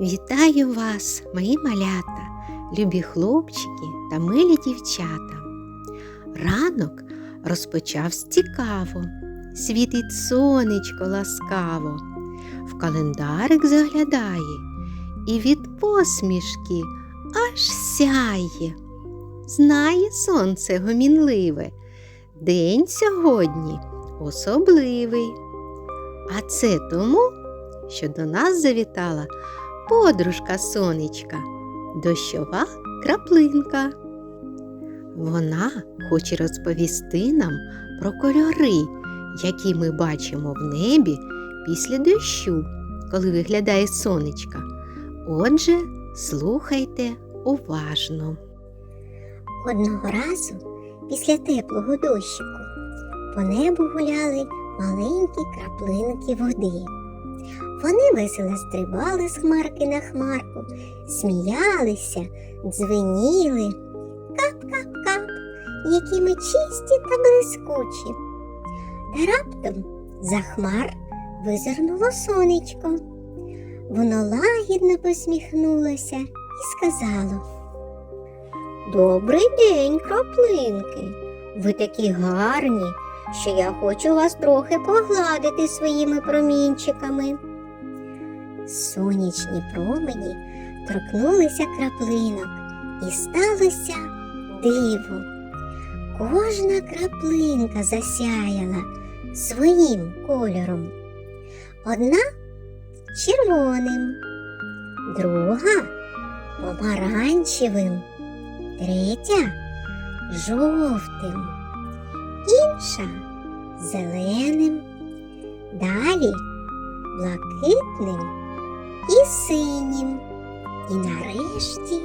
Вітаю вас, мої малята, любі хлопчики та милі дівчата. Ранок розпочався цікаво, світить сонечко ласкаво, в календарик заглядає і від посмішки аж сяє. Знає сонце гомінливе, день сьогодні особливий. А це тому, що до нас завітала подружка сонечка, дощова краплинка. Вона хоче розповісти нам про кольори, які ми бачимо в небі після дощу, коли виглядає сонечка. Отже, слухайте уважно. Одного разу після теплого дощику по небу гуляли маленькі краплинки води. Вони весело стрибали з хмарки на хмарку, сміялися, дзвеніли, кап-кап-кап, які ми чисті та блискучі. Та раптом за хмар визирнуло сонечко. Воно лагідно посміхнулося і сказало Добрий день, краплинки. Ви такі гарні, що я хочу вас трохи погладити своїми промінчиками. Сонячні промені торкнулися краплинок, і сталося диво. Кожна краплинка засяяла своїм кольором. Одна червоним, друга помаранчевим третя жовтим, інша зеленим, далі блакитним і синім, і нарешті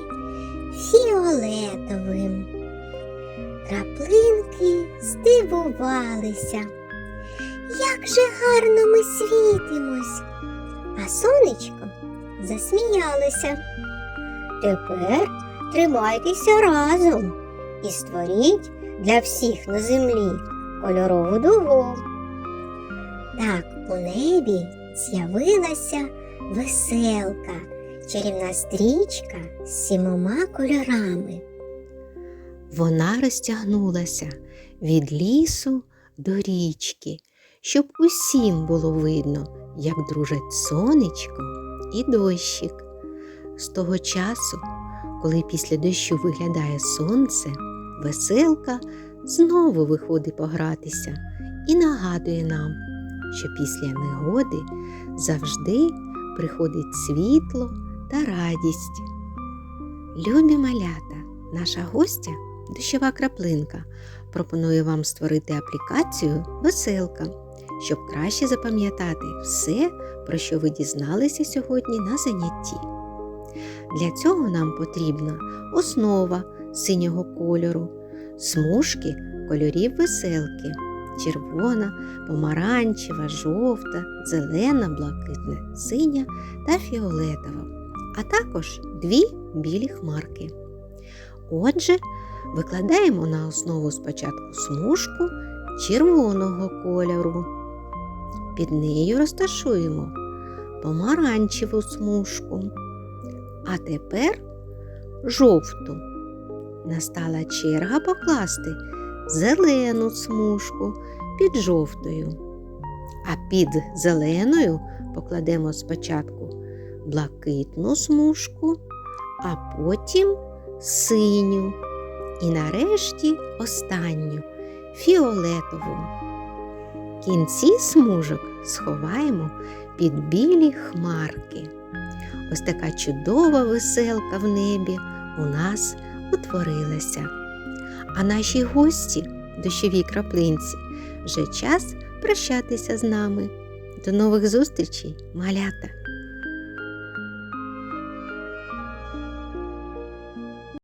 фіолетовим. Краплинки здивувалися. Як же гарно ми світимось, а сонечко засміялося. Тепер тримайтеся разом і створіть для всіх на землі кольорову дугу. Так у небі з'явилася веселка, чарівна стрічка з сімома кольорами. Вона розтягнулася від лісу до річки, щоб усім було видно, як дружать сонечко і дощик. З того часу, коли після дощу виглядає сонце, веселка знову виходить погратися і нагадує нам, що після негоди завжди приходить світло та радість. Любі малята, наша гостя, дощова краплинка, пропонує вам створити аплікацію Веселка, щоб краще запам'ятати все, про що ви дізналися сьогодні на занятті. Для цього нам потрібна основа синього кольору, смужки кольорів веселки, червона, помаранчева, жовта, зелена, блакитна, синя та фіолетова, а також дві білі хмарки. Отже, викладаємо на основу спочатку смужку червоного кольору. Під нею розташуємо помаранчеву смужку. А тепер жовту. Настала черга покласти зелену смужку під жовтою. А під зеленою покладемо спочатку блакитну смужку, а потім синю і нарешті останню фіолетову. Кінці смужок сховаємо під білі хмарки. Ось така чудова веселка в небі у нас утворилася. А нашій гості, дощові краплинці, вже час прощатися з нами. До нових зустрічей, малята!